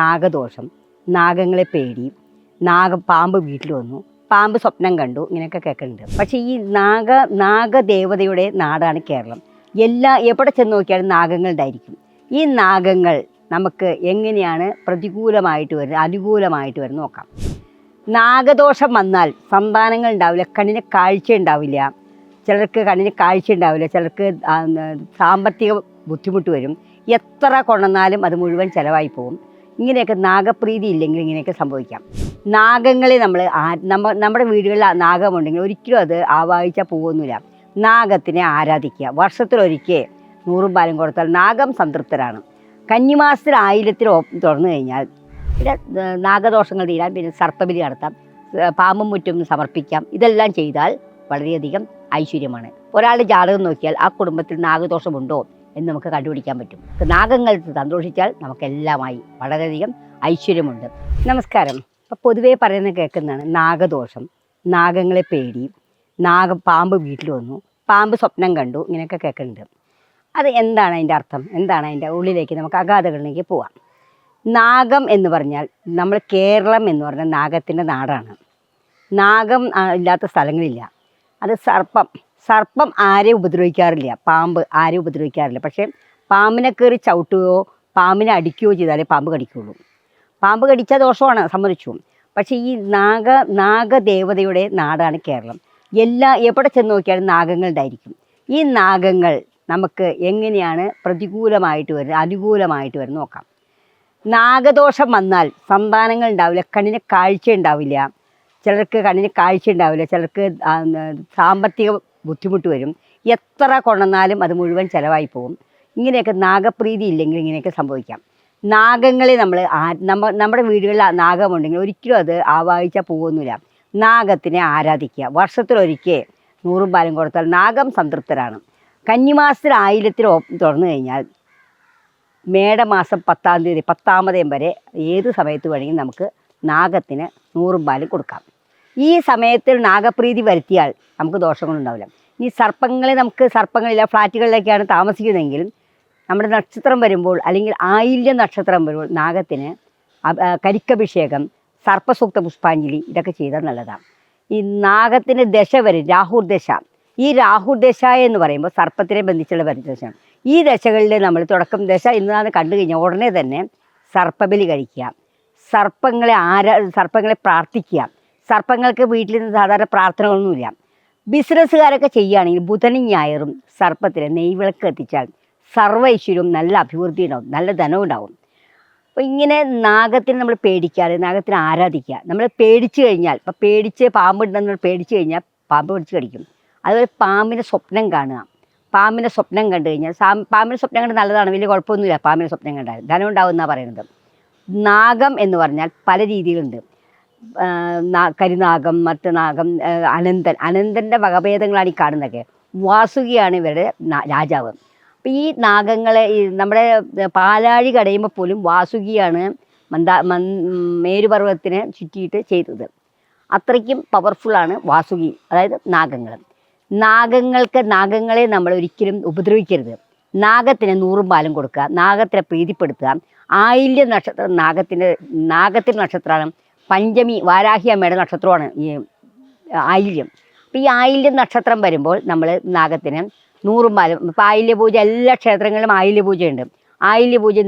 നാഗദോഷം നാഗങ്ങളെ പേടി നാഗ പാമ്പ് വീട്ടിൽ വന്നു പാമ്പ് സ്വപ്നം കണ്ടു ഇങ്ങനെയൊക്കെ കേൾക്കുന്നുണ്ട് പക്ഷേ ഈ നാഗ നാഗദേവതയുടെ നാടാണ് കേരളം. എല്ലാ എവിടെ ചെന്ന് നോക്കിയാലും നാഗങ്ങളുണ്ടായിരിക്കും ഈ നാഗങ്ങൾ നമുക്ക് എങ്ങനെയാണ് പ്രതികൂലമായിട്ട് വരുന്നത് അനുകൂലമായിട്ട് വരുന്നത് നോക്കാം. നാഗദോഷം വന്നാൽ സന്താനങ്ങൾ ഉണ്ടാവില്ല കണ്ണിന് കാഴ്ച ഉണ്ടാവില്ല. ചിലർക്ക് കണ്ണിന് കാഴ്ച ഉണ്ടാവില്ല ചിലർക്ക് സാമ്പത്തിക ബുദ്ധിമുട്ട് വരും. എത്ര കൊണ്ടുവന്നാലും അത് മുഴുവൻ ചിലവായി പോകും. ഇങ്ങനെയൊക്കെ നാഗപ്രീതി ഇല്ലെങ്കിൽ ഇങ്ങനെയൊക്കെ സംഭവിക്കാം. നാഗങ്ങളെ നമ്മൾ നമ്മ നമ്മുടെ വീടുകളിൽ നാഗമുണ്ടെങ്കിൽ ഒരിക്കലും അത് ആവാഹിച്ചാൽ പോകുന്നില്ല നാഗത്തിനെ ആരാധിക്കുക. വർഷത്തിലൊരിക്കെ നൂറും പാലും കൊടുത്താൽ നാഗം സംതൃപ്തരാണ്. കന്നിമാസത്തിൽ ആയിരത്തിൽ തുറന്നു കഴിഞ്ഞാൽ പിന്നെ നാഗദോഷങ്ങൾ തീരാൻ പിന്നെ സർപ്പബലി നടത്താം. പാമ്പും മുറ്റും സമർപ്പിക്കാം. ഇതെല്ലാം ചെയ്താൽ വളരെയധികം ഐശ്വര്യമാണ്. ഒരാളുടെ ജാതകം നോക്കിയാൽ ആ കുടുംബത്തിൽ നാഗദോഷമുണ്ടോ? എന്ന് നമുക്ക് കണ്ടുപിടിക്കാൻ പറ്റും. നാഗങ്ങൾ സന്തോഷിച്ചാൽ നമുക്കെല്ലാമായി വളരെയധികം ഐശ്വര്യമുണ്ട്. നമസ്കാരം. ഇപ്പം പൊതുവേ പറയുന്നത് കേൾക്കുന്നതാണ് നാഗദോഷം. നാഗങ്ങളെ പേടി. നാഗ പാമ്പ് വീട്ടിൽ വന്നു. പാമ്പ് സ്വപ്നം കണ്ടു. ഇങ്ങനെയൊക്കെ കേൾക്കുന്നുണ്ട്. അത് എന്താണ് അതിന്റെ അർത്ഥം? എന്താണ് അതിന്റെ ഉള്ളിലേക്ക് നമുക്ക് അഗാധകളിലേക്ക് പോവാം. നാഗം എന്ന് പറഞ്ഞാൽ നമ്മൾ കേരളം എന്ന് പറഞ്ഞാൽ നാഗത്തിന്റെ നാടാണ്. നാഗം ഇല്ലാത്ത സ്ഥലങ്ങളില്ല. അത് സർപ്പം സർപ്പം ആരെയും ഉപദ്രവിക്കാറില്ല പാമ്പ് ആരെയും ഉപദ്രവിക്കാറില്ല. പക്ഷേ പാമ്പിനെ കയറി ചവിട്ടുകയോ പാമ്പിനെ അടിക്കുകയോ ചെയ്താലേ പാമ്പ് കടിക്കുകയുള്ളൂ. പാമ്പ് കടിച്ച ദോഷമാണ് സമ്മതിച്ചു. പക്ഷേ ഈ നാഗ നാഗദേവതയുടെ നാടാണ് കേരളം. എല്ലാ എവിടെ ചെന്ന് നോക്കിയാലും നാഗങ്ങളുണ്ടായിരിക്കും ഈ നാഗങ്ങൾ നമുക്ക് എങ്ങനെയാണ് പ്രതികൂലമായിട്ട് വരുന്നത് അനുകൂലമായിട്ട് വരുന്നത് നോക്കാം. നാഗദോഷം വന്നാൽ സന്താനങ്ങൾ ഉണ്ടാവില്ല കണ്ണിന് കാഴ്ച ഉണ്ടാവില്ല. ചിലർക്ക് കണ്ണിന് കാഴ്ച ഉണ്ടാവില്ല ചിലർക്ക് സാമ്പത്തിക ബുദ്ധിമുട്ട് വരും. എത്ര കൊണ്ടുവന്നാലും അത് മുഴുവൻ ചിലവായി പോകും. ഇങ്ങനെയൊക്കെ നാഗപ്രീതി ഇല്ലെങ്കിൽ ഇങ്ങനെയൊക്കെ സംഭവിക്കാം. നാഗങ്ങളെ നമ്മൾ നമ്മ നമ്മുടെ വീടുകളിൽ നാഗമുണ്ടെങ്കിൽ ഒരിക്കലും അത് ആവാഹിച്ചാൽ പോകുന്നില്ല. നാഗത്തിനെ ആരാധിക്കുക. വർഷത്തിലൊരിക്കൽ നൂറും പാലും കൊടുത്താൽ നാഗം സംതൃപ്തരാണ്. കന്നിമാസത്തിൽ ആയിരത്തിൽ തുറന്നു കഴിഞ്ഞാൽ മേടമാസം പത്താം തീയതി പത്താമതയും വരെ ഏത് സമയത്ത് വേണമെങ്കിലും നമുക്ക് നാഗത്തിന് നൂറും പാലും കൊടുക്കാം. ഈ സമയത്തിൽ നാഗപ്രീതി വരുത്തിയാൽ നമുക്ക് ദോഷങ്ങളുണ്ടാവില്ല. ഈ സർപ്പങ്ങളെ നമുക്ക് സർപ്പങ്ങളില്ല ഫ്ലാറ്റുകളിലൊക്കെയാണ് താമസിക്കുന്നതെങ്കിൽ നമ്മുടെ നക്ഷത്രം വരുമ്പോൾ അല്ലെങ്കിൽ ആയില്യ നക്ഷത്രം വരുമ്പോൾ നാഗത്തിന് കരിക്കഭിഷേകം സർപ്പസൂക്ത പുഷ്പാഞ്ജലി ഇതൊക്കെ ചെയ്താൽ നല്ലതാണ്. ഈ നാഗത്തിന് ദശ വരും രാഹുർ ദശ ഈ രാഹുർ ദശ എന്ന് പറയുമ്പോൾ സർപ്പത്തിനെ ബന്ധിച്ചുള്ള പരിദശയാണ്. ഈ ദശകളിൽ നമ്മൾ തുടക്കം ദശ ഇന്നാണ് കണ്ടു കഴിഞ്ഞാൽ ഉടനെ തന്നെ സർപ്പബലി കഴിക്കുക. സർപ്പങ്ങളെ ആരാ സർപ്പങ്ങളെ പ്രാർത്ഥിക്കുക. സർപ്പങ്ങൾക്ക് വീട്ടിൽ നിന്ന് സാധാരണ പ്രാർത്ഥനകളൊന്നുമില്ല. ബിസിനസ്സുകാരൊക്കെ ചെയ്യുകയാണെങ്കിൽ ബുധനും ഞായറും സർപ്പത്തിന് നെയ്വിളക്ക് എത്തിച്ചാൽ സർവ ഐശ്വര്യവും നല്ല അഭിവൃദ്ധി ഉണ്ടാവും നല്ല ധനവും ഉണ്ടാവും. അപ്പോൾ ഇങ്ങനെ നാഗത്തിന് നമ്മൾ പേടിക്കാതെ നാഗത്തിന് ആരാധിക്കുക. നമ്മൾ പേടിച്ചു കഴിഞ്ഞാൽ ഇപ്പം പേടിച്ച് പാമ്പുണ്ടെന്ന് പേടിച്ചു കഴിഞ്ഞാൽ പാമ്പ് പിടിച്ച് കടിക്കും. അതുപോലെ പാമ്പിന്റെ സ്വപ്നം കാണുക. പാമ്പിന്റെ സ്വപ്നം കണ്ടു കഴിഞ്ഞാൽ സാ- പാമ്പിന്റെ സ്വപ്നം കണ്ട് നല്ലതാണ് വലിയ കുഴപ്പമൊന്നുമില്ല. പാമ്പിന്റെ സ്വപ്നം കണ്ടാൽ ധനം ഉണ്ടാവും എന്നാണ് പറയുന്നത്. നാഗം എന്ന് പറഞ്ഞാൽ പല രീതിയിലുണ്ട്. കരിനാഗം മറ്റ് നാഗം അനന്തൻ അനന്തന്റെ വകഭേദങ്ങളാണ് ഈ കാണുന്നതൊക്കെ. വാസുകിയാണ് ഇവരുടെ രാജാവ്. അപ്പം ഈ നാഗങ്ങളെ ഈ നമ്മുടെ പാലാഴി കടയുമ്പോൾ പോലും വാസുകിയാണ് മന്ദാ മൻ മേരുപർവതത്തിനെ ചുറ്റിയിട്ട് ചെയ്തത്. അത്രയ്ക്കും പവർഫുള്ളാണ് വാസുകി അതായത് നാഗങ്ങൾ. നാഗങ്ങൾക്ക് നാഗങ്ങളെ നമ്മൾ ഒരിക്കലും ഉപദ്രവിക്കരുത്. നാഗത്തിന് നൂറും പാലും കൊടുക്കുക നാഗത്തിനെ പ്രീതിപ്പെടുത്തുക. ആയില്യ നക്ഷത്രം നാഗത്തിന്റെ നാഗത്തിന്റെ നക്ഷത്രമാണ് പഞ്ചമി വാരാഹി അമ്മയുടെ നക്ഷത്രമാണ് ഈ ആയില്യം. അപ്പം ഈ ആയില്യം നക്ഷത്രം വരുമ്പോൾ നമ്മൾ നാഗത്തിന് നൂറും പാലും ഇപ്പം ആയില്യ പൂജ എല്ലാ ക്ഷേത്രങ്ങളിലും ആയില്യ പൂജയുണ്ട്.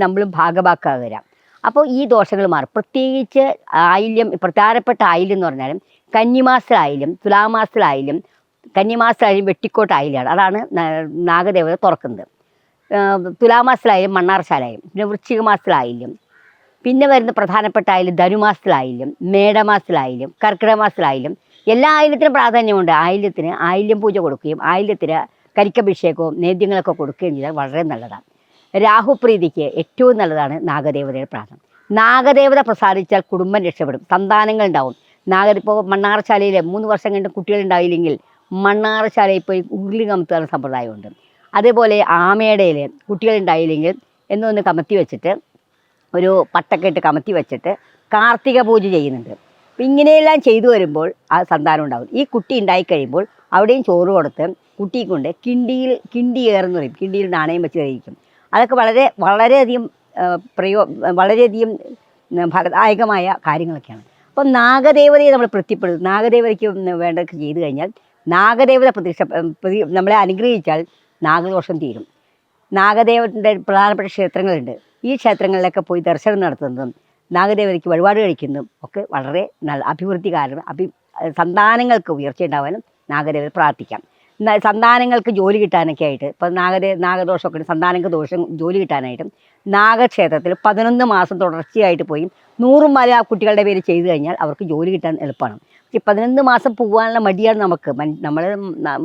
നമ്മളും ഭാഗഭാക്കാതെ വരാം. അപ്പോൾ ഈ ദോഷങ്ങൾ മാറും. പ്രത്യേകിച്ച് ആയില്യം പ്രധാനപ്പെട്ട ആയില്യം എന്ന് പറഞ്ഞാലും കന്നിമാസത്തിലായാലും തുലാമാസത്തിലായാലും കന്നിമാസത്തിലായാലും വെട്ടിക്കോട്ട് ആയില്യാണ്. അതാണ് നാഗദേവത തുറക്കുന്നത്. തുലാമാസത്തിലായാലും മണ്ണാർശാലായും പിന്നെ വൃശ്ചിക മാസത്തിലായാലും പിന്നെ വരുന്ന പ്രധാനപ്പെട്ട ആയാലും ധനുമാസത്തിലായാലും മേടമാസത്തിലായാലും കർക്കിടക മാസത്തിലായാലും എല്ലാ ആയില്യത്തിനും പ്രാധാന്യമുണ്ട്. ആയില്യത്തിന് ആയില്യം പൂജ കൊടുക്കുകയും ആയില്യത്തിന് കരിക്കഭിഷേകവും നേദ്യങ്ങളൊക്കെ കൊടുക്കുകയും ചെയ്താൽ വളരെ നല്ലതാണ്. രാഹുപ്രീതിക്ക് ഏറ്റവും നല്ലതാണ് നാഗദേവതയുടെ പ്രാർത്ഥന. നാഗദേവത പ്രസാദിച്ചാൽ കുടുംബം രക്ഷപ്പെടും. സന്താനങ്ങൾ ഉണ്ടാവും. നാഗ ഇപ്പോൾ മണ്ണാറശാലയിൽ മൂന്ന് വർഷം കണ്ട് കുട്ടികളുണ്ടായില്ലെങ്കിൽ മണ്ണാറശാലയിൽ പോയി ഉരുളി കമത്തുന്ന സമ്പ്രദായമുണ്ട്. അതേപോലെ ആമയുടെയിൽ കുട്ടികളുണ്ടായില്ലെങ്കിൽ എന്നൊന്ന് കമത്തി വെച്ചിട്ട് ഒരു പട്ടൊക്കെ ഇട്ട് കമത്തി വെച്ചിട്ട് കാർത്തിക പൂജ ചെയ്യുന്നുണ്ട്. അപ്പം ഇങ്ങനെയെല്ലാം ചെയ്തു വരുമ്പോൾ ആ സന്താനം ഉണ്ടാവും. ഈ കുട്ടി ഉണ്ടായിക്കഴിയുമ്പോൾ അവിടെയും ചോറ് കൊടുത്ത് കുട്ടിയെ കൊണ്ട് കിണ്ടിയിൽ കിണ്ടി ഏറെന്ന് പറയും. കിണ്ടിയിൽ നാണയം വെച്ച് കഴിക്കും. അതൊക്കെ വളരെ വളരെയധികം പ്രയോ വളരെയധികം ഫലദായകമായ കാര്യങ്ങളൊക്കെയാണ്. അപ്പം നാഗദേവതയെ നമ്മൾ തൃപ്തിപ്പെടുത്തും. നാഗദേവതയ്ക്ക് വേണ്ടതൊക്കെ ചെയ്തു കഴിഞ്ഞാൽ നാഗദേവത പ്രതീക്ഷ പ്രതി നമ്മളെ അനുഗ്രഹിച്ചാൽ നാഗദോഷം തീരും. നാഗദേവന്റെ പ്രധാനപ്പെട്ട ക്ഷേത്രങ്ങളുണ്ട്. ഈ ക്ഷേത്രങ്ങളിലൊക്കെ പോയി ദർശനം നടത്തുന്നതും നാഗദേവതയ്ക്ക് വഴിപാട് കഴിക്കുന്നതും ഒക്കെ വളരെ നല്ല അഭിവൃദ്ധി കാരണം അഭി സന്താനങ്ങൾക്ക് ഉയർച്ച ഉണ്ടാവാനും നാഗദേവത പ്രാർത്ഥിക്കാം. സന്താനങ്ങൾക്ക് ജോലി കിട്ടാനൊക്കെ ആയിട്ട് ഇപ്പം നാഗദേ നാഗദോഷമൊക്കെ സന്താനങ്ങൾക്ക് ദോഷം ജോലി കിട്ടാനായിട്ടും നാഗക്ഷേത്രത്തിൽ പതിനൊന്ന് മാസം തുടർച്ചയായിട്ട് പോയി നൂറും മല കുട്ടികളുടെ പേര് ചെയ്തു കഴിഞ്ഞാൽ അവർക്ക് ജോലി കിട്ടാൻ എളുപ്പമാണ്. പക്ഷേ പതിനൊന്ന് മാസം പോകാനുള്ള മടിയാണ് നമുക്ക്. നമ്മൾ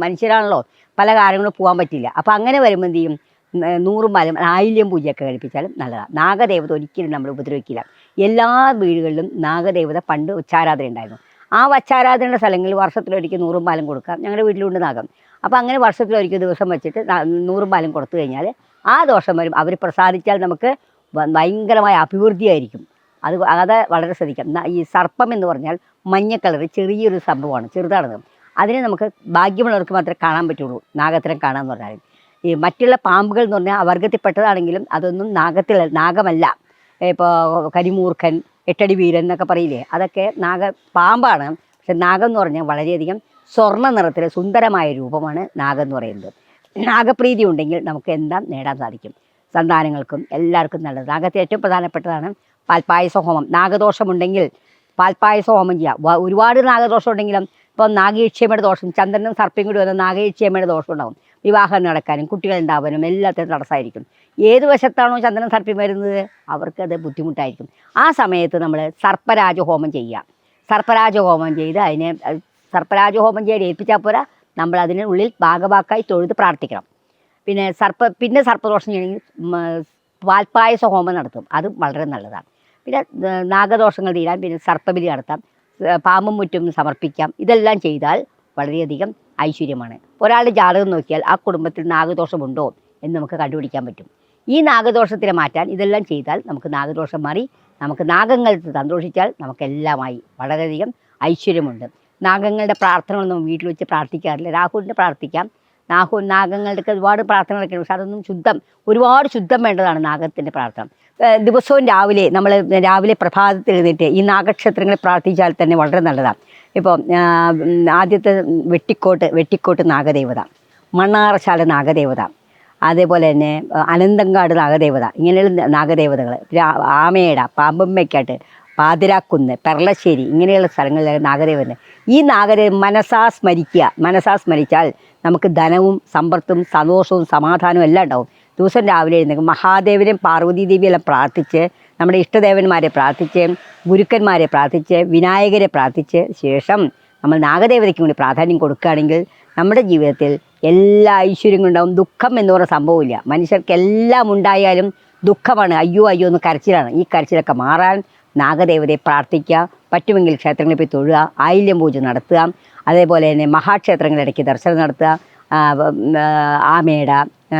മനുഷ്യരാണല്ലോ. പല കാര്യങ്ങളും പോകാൻ പറ്റില്ല. അപ്പോൾ അങ്ങനെ വരുമ്പോൾ എന്ത് ചെയ്യും? ന- നൂറും മലം ആയില്യം പൂജയൊക്കെ കഴിപ്പിച്ചാലും നല്ലതാണ് നാഗദേവത ഒരിക്കലും നമ്മൾ ഉപദ്രവിക്കില്ല. എല്ലാ വീടുകളിലും നാഗദേവത പണ്ട് ഉച്ചാരാധന ഉണ്ടായിരുന്നു. ആ വച്ചാരാധനയുടെ സ്ഥലങ്ങളിൽ വർഷത്തിലൊരിക്കൽ നൂറും പാലും കൊടുക്കാം. ഞങ്ങളുടെ വീട്ടിലുണ്ട് നാഗം. അപ്പോൾ അങ്ങനെ വർഷത്തിലൊരിക്കൽ ദിവസം വെച്ചിട്ട് ന- നൂറും പാലും കൊടുത്തു കഴിഞ്ഞാൽ ആ ദോഷം വരും. അവർ പ്രസാദിച്ചാൽ നമുക്ക് ഭയങ്കരമായ അഭിവൃദ്ധിയായിരിക്കും. അത് അത് വളരെ ശ്രദ്ധിക്കാം. ഈ സർപ്പം എന്ന് പറഞ്ഞാൽ മഞ്ഞ കളർ ചെറിയൊരു സംഭവമാണ് ചെറുതാണത്. അതിനെ നമുക്ക് ഭാഗ്യമുള്ളവർക്ക് മാത്രമേ കാണാൻ പറ്റുള്ളൂ. നാഗത്തിനെ കാണാമെന്ന് പറഞ്ഞാൽ ഈ മറ്റുള്ള പാമ്പുകൾ എന്ന് പറഞ്ഞാൽ വർഗത്തിൽപ്പെട്ടതാണെങ്കിലും അതൊന്നും നാഗത്തിൽ നാഗമല്ല. ഇപ്പോൾ കരിമൂർഖൻ എട്ടടി വീരൻ എന്നൊക്കെ പറയില്ലേ? അതൊക്കെ നാഗ പാമ്പാണ്. പക്ഷെ നാഗം എന്ന് പറഞ്ഞാൽ വളരെയധികം സ്വർണ നിറത്തിലെ സുന്ദരമായ രൂപമാണ് നാഗം എന്ന് പറയുന്നത്. നാഗപ്രീതി ഉണ്ടെങ്കിൽ നമുക്ക് എന്താ നേടാൻ സാധിക്കും? സന്താനങ്ങൾക്കും എല്ലാവർക്കും നല്ലത്. നാഗത്തെ ഏറ്റവും പ്രധാനപ്പെട്ടതാണ് പാൽപ്പായസ ഹോമം. നാഗദോഷമുണ്ടെങ്കിൽ പാൽപ്പായസ ഹോമം ചെയ്യുക ഒരുപാട് നാഗദോഷം ഉണ്ടെങ്കിലും ഇപ്പം നാഗീക്ഷേമയുടെ ദോഷം ചന്ദ്രനും സർപ്പയും കൂടി വന്ന നാഗീക്ഷേമയുടെ ദോഷം ഉണ്ടാകും വിവാഹം നടക്കാനും കുട്ടികൾ ഉണ്ടാവാനും എല്ലാത്തിനും തടസ്സമായിരിക്കും. ഏത് വശത്താണോ ചന്ദ്രൻ സർപ്പം വരുന്നത്? അവർക്കത് ബുദ്ധിമുട്ടായിരിക്കും. ആ സമയത്ത് നമ്മൾ സർപ്പരാജ ഹോമം ചെയ്യുക. സർപ്പരാജ ഹോമം ചെയ്ത് അതിനെ സർപ്പരാജ ഹോമം ചെയ്യാൻ ഏൽപ്പിച്ചാൽ പോരാ. നമ്മൾ അതിനുള്ളിൽ ഭാഗഭാക്കായി തൊഴുത് പ്രാർത്ഥിക്കണം. പിന്നെ സർപ്പ പിന്നെ സർപ്പദോഷം ചെയ്യണമെങ്കിൽ പാൽപ്പായസ ഹോമം നടത്തും. അത് വളരെ നല്ലതാണ്. പിന്നെ നാഗദോഷങ്ങൾ തീരാൻ പിന്നെ സർപ്പബലി നടത്താം. പാമ്പും മുറ്റും സമർപ്പിക്കാം. ഇതെല്ലാം ചെയ്താൽ വളരെയധികം ഐശ്വര്യമാണ്. ഒരാളുടെ ജാതകം നോക്കിയാൽ ആ കുടുംബത്തിൽ നാഗദോഷമുണ്ടോ എന്ന് നമുക്ക് കണ്ടുപിടിക്കാൻ പറ്റും. ഈ നാഗദോഷത്തിനെ മാറ്റാൻ ഇതെല്ലാം ചെയ്താൽ നമുക്ക് നാഗദോഷം മാറി നമുക്ക് നാഗങ്ങൾ സന്തോഷിച്ചാൽ നമുക്കെല്ലാമായി വളരെയധികം ഐശ്വര്യമുണ്ട്. നാഗങ്ങളുടെ പ്രാർത്ഥനകൾ നമ്മൾ വീട്ടിൽ വെച്ച് പ്രാർത്ഥിക്കാറില്ല. രാഹുലിന്റെ പ്രാർത്ഥിക്കാം. നാഹു നാഗങ്ങളുടെയൊക്കെ ഒരുപാട് പ്രാർത്ഥനകളൊക്കെ ഉണ്ട് പക്ഷെ അതൊന്നും ശുദ്ധം ഒരുപാട് ശുദ്ധം വേണ്ടതാണ് നാഗത്തിന്റെ പ്രാർത്ഥന. ദിവസവും രാവിലെ നമ്മൾ രാവിലെ പ്രഭാതത്തിൽ എഴുന്നേറ്റ് ഈ നാഗക്ഷേത്രങ്ങളിൽ പ്രാർത്ഥിച്ചാൽ തന്നെ വളരെ നല്ലതാണ് ഇപ്പോൾ ആദ്യത്തെ വെട്ടിക്കോട്ട് വെട്ടിക്കോട്ട് നാഗദേവത മണ്ണാറശാല നാഗദേവത അതേപോലെ തന്നെ അനന്തങ്കാട് നാഗദേവത ഇങ്ങനെയുള്ള നാഗദേവതകൾ ആമേട പാമ്പമ്മയ്ക്കാട്ട് പാതിരാക്കുന്ന് പെർളശ്ശേരി ഇങ്ങനെയുള്ള സ്ഥലങ്ങളിലെ നാഗദേവന് ഈ നാഗരെ മനസാ സ്മരിക്കുക മനസാ സ്മരിച്ചാൽ നമുക്ക് ധനവും സമ്പത്തും സന്തോഷവും സമാധാനവും എല്ലാം ഉണ്ടാവും. ദിവസം രാവിലെ എഴുന്നേക്കും മഹാദേവനെയും പാർവതി ദേവിയെല്ലാം പ്രാർത്ഥിച്ച് നമ്മുടെ ഇഷ്ടദേവന്മാരെ പ്രാർത്ഥിച്ച് ഗുരുക്കന്മാരെ പ്രാർത്ഥിച്ച് വിനായകരെ പ്രാർത്ഥിച്ച് ശേഷം നമ്മൾ നാഗദേവതയ്ക്ക് കൂടി പ്രാധാന്യം കൊടുക്കുകയാണെങ്കിൽ നമ്മുടെ ജീവിതത്തിൽ എല്ലാ ഐശ്വര്യങ്ങളും ഉണ്ടാവും. ദുഃഖം എന്ന് പറയുന്ന സംഭവമില്ല. മനുഷ്യർക്ക് എല്ലാം ഉണ്ടായാലും ദുഃഖമാണ്. അയ്യോ അയ്യോ എന്ന് കരച്ചിലാണ്. ഈ കരച്ചിലൊക്കെ മാറാൻ നാഗദേവതയെ പ്രാർത്ഥിക്കുക പറ്റുമെങ്കിൽ ക്ഷേത്രങ്ങളിൽ പോയി തൊഴുക ആയില്യം പൂജ നടത്തുക അതേപോലെ തന്നെ മഹാക്ഷേത്രങ്ങളിടയ്ക്ക് ദർശനം നടത്തുക ആമേട ആ,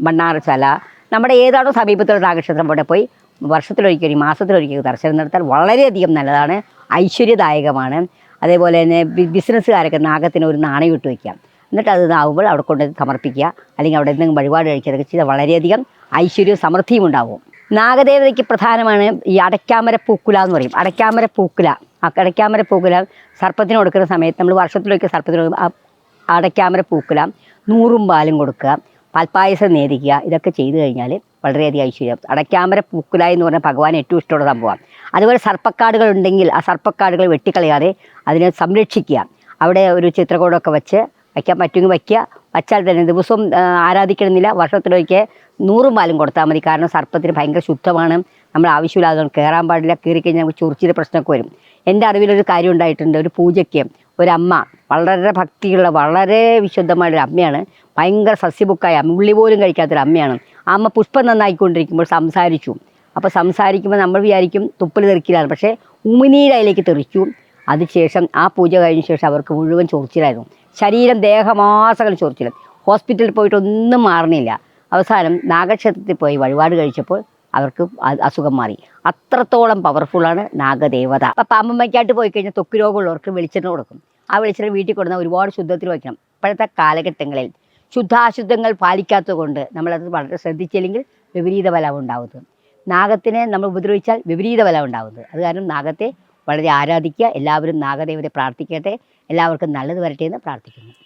മണ്ണാറശാല നമ്മുടെ ഏതാണോ സമീപത്തുള്ള നാഗക്ഷേത്രം അവിടെ പോയി വർഷത്തിലൊരിക്കൽ മാസത്തിലൊരിക്കൽ ദർശനം നടത്താൻ വളരെയധികം നല്ലതാണ്. ഐശ്വര്യദായകമാണ്. അതേപോലെ തന്നെ ബിസിനസ്സുകാരൊക്കെ നാഗത്തിന് ഒരു നാണയം ഇട്ട് വയ്ക്കാം എന്നിട്ട് അത് ആവുമ്പോൾ അവിടെ കൊണ്ട് സമർപ്പിക്കുക. അല്ലെങ്കിൽ അവിടെ എന്തെങ്കിലും വഴിപാട് കഴിക്കുകയൊക്കെ ചെയ്താൽ വളരെയധികം ഐശ്വര്യവും സമൃദ്ധിയും ഉണ്ടാവും. നാഗദേവതയ്ക്ക് പ്രധാനമാണ് ഈ അടയ്ക്കാമര പൂക്കുല എന്ന് പറയും. അടയ്ക്കാമര പൂക്കുല. അടയ്ക്കാമര പൂക്കുല സർപ്പത്തിന് കൊടുക്കുന്ന സമയത്ത് നമ്മൾ വർഷത്തിലൊക്കെ സർപ്പത്തിന് അടയ്ക്കാമര പൂക്കുല നൂറും പാലും കൊടുക്കുക. പാൽപ്പായസം നേരിക്കുക ഇതൊക്കെ ചെയ്തു കഴിഞ്ഞാൽ വളരെയധികം ഐശ്വര്യം. അടയ്ക്കാമര പൂക്കുലായി എന്ന് പറഞ്ഞാൽ ഭഗവാൻ ഏറ്റവും ഇഷ്ടമുള്ള സംഭവമാണ്. അതുപോലെ സർപ്പക്കാടുകൾ ഉണ്ടെങ്കിൽ ആ സർപ്പക്കാടുകൾ വെട്ടിക്കളയാതെ അതിനെ സംരക്ഷിക്കുക. അവിടെ ഒരു ചിത്രകോടൊക്കെ വെച്ച് വയ്ക്കാൻ പറ്റുമെങ്കിൽ വയ്ക്കുക. വച്ചാൽ തന്നെ ദിവസവും ആരാധിക്കണമെന്നില്ല വർഷത്തിലൊരിക്കൽ നൂറും പാലും കൊടുത്താൽ മതി. കാരണം സർപ്പത്തിന് ഭയങ്കര ശുദ്ധമാണ്. നമ്മൾ ആവശ്യമില്ലാതെ കയറാൻ പാടില്ല. കയറിക്കഴിഞ്ഞാൽ നമുക്ക് ചൊറിച്ചിന്റെ പ്രശ്നമൊക്കെ വരും. എന്റെ അറിവിലൊരു കാര്യം ഉണ്ടായിട്ടുണ്ട്. ഒരു പൂജയ്ക്ക് ഒരമ്മ. വളരെ ഭക്തിയുള്ള വളരെ വിശുദ്ധമായൊരു അമ്മയാണ്. ഭയങ്കര സസ്യബുക്കായ അമ്മ. ഉള്ളി പോലും കഴിക്കാത്തൊരു അമ്മയാണ്. അമ്മ പുഷ്പം നന്നായിക്കൊണ്ടിരിക്കുമ്പോൾ സംസാരിച്ചു. അപ്പോൾ സംസാരിക്കുമ്പോൾ നമ്മൾ വിചാരിക്കും തുപ്പൽ തെറിക്കില്ലായിരുന്നു പക്ഷേ ഉമിനീരയിലേക്ക് തെറിച്ചു. അതിനുശേഷം ആ പൂജ കഴിഞ്ഞ ശേഷം അവർക്ക് മുഴുവൻ ചൊറിച്ചിലായിരുന്നു. ശരീരം ദേഹമാസകൾ ചൊറിച്ചിൽ ഹോസ്പിറ്റലിൽ പോയിട്ട് ഒന്നും മാറണില്ല. അവസാനം നാഗക്ഷേത്രത്തിൽ പോയി വഴിപാട് കഴിച്ചപ്പോൾ അവർക്ക് അസുഖം മാറി. അത്രത്തോളം പവർഫുള്ളാണ് നാഗദേവത. അപ്പം പാമ്പമ്മയ്ക്കായിട്ട് പോയി കഴിഞ്ഞാൽ തൊക്ക് രോഗമുള്ളവർക്ക് വെളിച്ചെണ്ണ കൊടുക്കും. ആ വെളിച്ചെണ്ണ വീട്ടിൽ കൊടുക്കുന്ന ഒരുപാട് ശുദ്ധത്തിൽ വയ്ക്കണം. ഇപ്പോഴത്തെ കാലഘട്ടങ്ങളിൽ ശുദ്ധാശുദ്ധങ്ങൾ പാലിക്കാത്തത് കൊണ്ട് നമ്മളത് വളരെ ശ്രദ്ധിച്ചില്ലെങ്കിൽ വിപരീത ഫലം ഉണ്ടാവുന്നത്. നാഗത്തിനെ നമ്മൾ ഉപദ്രവിച്ചാൽ വിപരീത ഫലം ഉണ്ടാവുന്നത്. അത് കാരണം നാഗത്തെ വളരെ ആരാധിക്കുക. എല്ലാവരും നാഗദേവതയെ പ്രാർത്ഥിക്കട്ടെ. എല്ലാവർക്കും നല്ലത് വരട്ടെ എന്ന് പ്രാർത്ഥിക്കുന്നു.